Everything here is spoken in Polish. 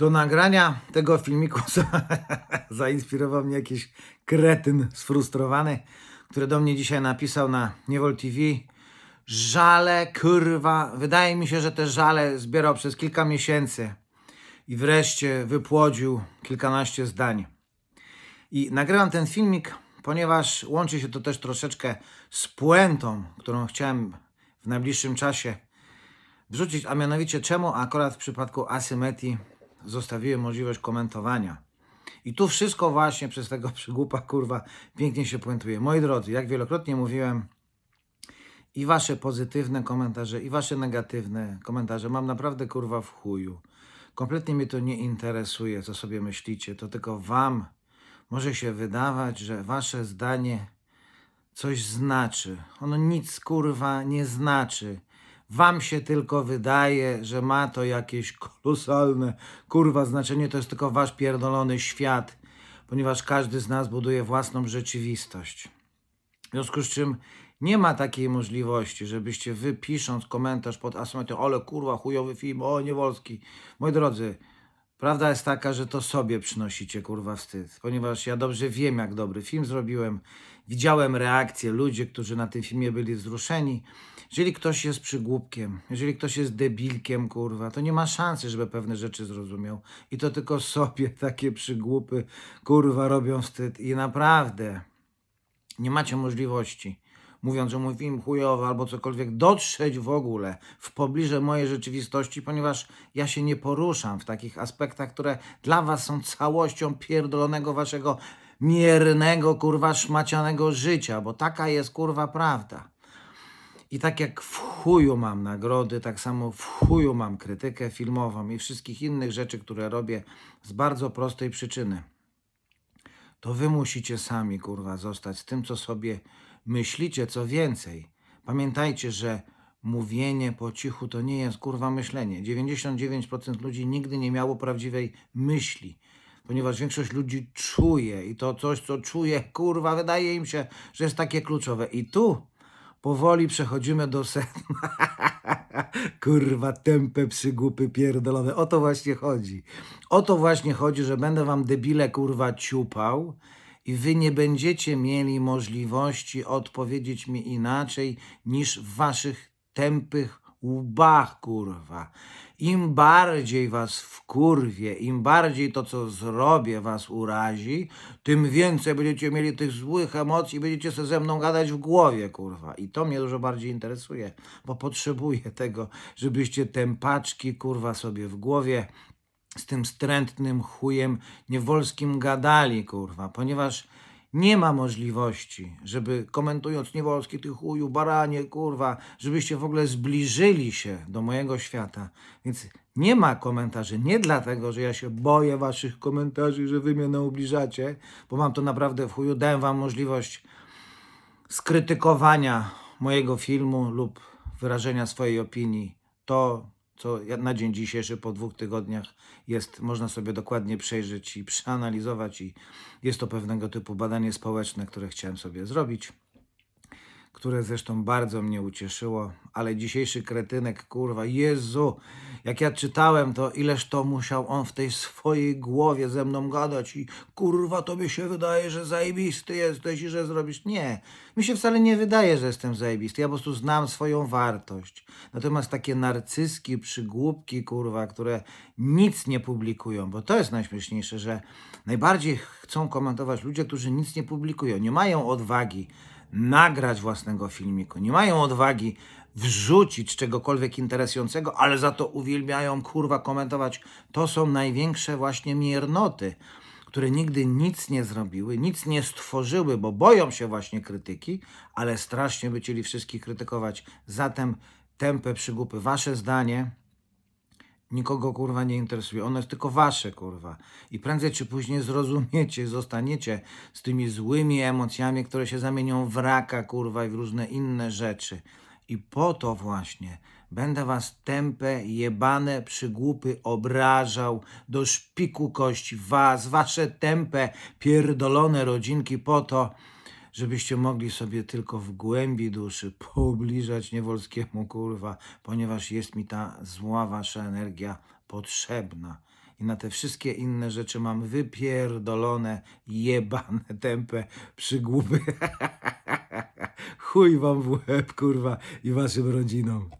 Do nagrania tego filmiku za- zainspirował mnie jakiś kretyn sfrustrowany, który do mnie dzisiaj napisał na Niewol TV. Żale, kurwa. Wydaje mi się, że te żale zbierał przez kilka miesięcy i wreszcie wypłodził kilkanaście zdań. I nagrywam ten filmik, ponieważ łączy się to też troszeczkę z puentą, którą chciałem w najbliższym czasie wrzucić, a mianowicie czemu akurat w przypadku asymetrii zostawiłem możliwość komentowania. I tu wszystko właśnie przez tego przygłupa, kurwa, pięknie się puentuje. Moi drodzy, jak wielokrotnie mówiłem, i wasze pozytywne komentarze, i wasze negatywne komentarze mam naprawdę, kurwa, w chuju. Kompletnie mnie to nie interesuje, co sobie myślicie. To tylko wam może się wydawać, że wasze zdanie coś znaczy. Ono nic kurwa nie znaczy. Wam się tylko wydaje, że ma to jakieś kolosalne kurwa znaczenie. To jest tylko wasz pierdolony świat, ponieważ każdy z nas buduje własną rzeczywistość. W związku z czym nie ma takiej możliwości, żebyście wy pisząc komentarz pod asymetrią, ale kurwa chujowy film, o niewolski. Moi drodzy, Prawda jest taka, że to sobie przynosicie kurwa wstyd, ponieważ ja dobrze wiem, jak dobry film zrobiłem. Widziałem reakcje ludzi, którzy na tym filmie byli wzruszeni. Jeżeli ktoś jest przygłupkiem, jeżeli ktoś jest debilkiem, kurwa, to nie ma szansy, żeby pewne rzeczy zrozumiał. I to tylko sobie takie przygłupy, kurwa, robią wstyd. I naprawdę nie macie możliwości, mówiąc, że mój film chujowy albo cokolwiek, dotrzeć w ogóle w pobliże mojej rzeczywistości, ponieważ ja się nie poruszam w takich aspektach, które dla was są całością pierdolonego waszego miernego, kurwa, szmacianego życia, bo taka jest, kurwa, prawda. I tak jak w chuju mam nagrody, tak samo w chuju mam krytykę filmową i wszystkich innych rzeczy, które robię z bardzo prostej przyczyny to wy musicie sami, kurwa, zostać z tym, co sobie myślicie, co więcej. Pamiętajcie, że mówienie po cichu to nie jest, kurwa, myślenie. 99% ludzi nigdy nie miało prawdziwej myśli, ponieważ większość ludzi czuje i to coś, co czuje, kurwa, wydaje im się, że jest takie kluczowe. I tu powoli przechodzimy do sedna. Kurwa, tępe przygłupy pierdolone. O to właśnie chodzi. O to właśnie chodzi, że będę wam debile kurwa ciupał i wy nie będziecie mieli możliwości odpowiedzieć mi inaczej niż w waszych tępych łbach, kurwa. Im bardziej was wkurwie, im bardziej to, co zrobię, was urazi, tym więcej będziecie mieli tych złych emocji będziecie se ze mną gadać w głowie, kurwa. I to mnie dużo bardziej interesuje, bo potrzebuję tego, żebyście tempaczki, kurwa, sobie w głowie z tym strętnym chujem niewolskim gadali, kurwa, ponieważ nie ma możliwości, żeby komentując niewolski, ty chuju, baranie, kurwa, żebyście w ogóle zbliżyli się do mojego świata. Więc nie ma komentarzy, nie dlatego, że ja się boję waszych komentarzy, że wy mnie naubliżacie, bo mam to naprawdę w chuju, dałem wam możliwość skrytykowania mojego filmu lub wyrażenia swojej opinii. To, co na dzień dzisiejszy po dwóch tygodniach jest, można sobie dokładnie przejrzeć i przeanalizować i jest to pewnego typu badanie społeczne, które chciałem sobie zrobić które zresztą bardzo mnie ucieszyło, ale dzisiejszy kretynek, kurwa, Jezu, jak ja czytałem to, ileż to musiał on w tej swojej głowie ze mną gadać i kurwa, tobie się wydaje, że zajebisty jesteś i że zrobisz. Nie, mi się wcale nie wydaje, że jestem zajebisty, ja po prostu znam swoją wartość. Natomiast takie narcyzki, przygłupki, kurwa, które nic nie publikują, bo to jest najśmieszniejsze, że najbardziej chcą komentować ludzie, którzy nic nie publikują, nie mają odwagi nagrać własnego filmiku, nie mają odwagi wrzucić czegokolwiek interesującego, ale za to uwielbiają kurwa komentować. To są największe właśnie miernoty, które nigdy nic nie zrobiły, nic nie stworzyły, bo boją się właśnie krytyki, ale strasznie by chcieli wszystkich krytykować. Zatem tępe przygupy, wasze zdanie nikogo kurwa nie interesuje. Ono jest tylko wasze kurwa. I prędzej czy później zrozumiecie, zostaniecie z tymi złymi emocjami, które się zamienią w raka kurwa i w różne inne rzeczy. I po to właśnie będę was tępe, jebane przygłupy obrażał do szpiku kości. Was, wasze tępe, pierdolone rodzinki po to, żebyście mogli sobie tylko w głębi duszy pobliżać niewolskiemu kurwa, ponieważ jest mi ta zła wasza energia potrzebna. i na te wszystkie inne rzeczy mam wypierdolone, jebane, tępe przygłupy. Chuj wam w łeb, kurwa, i waszym rodzinom.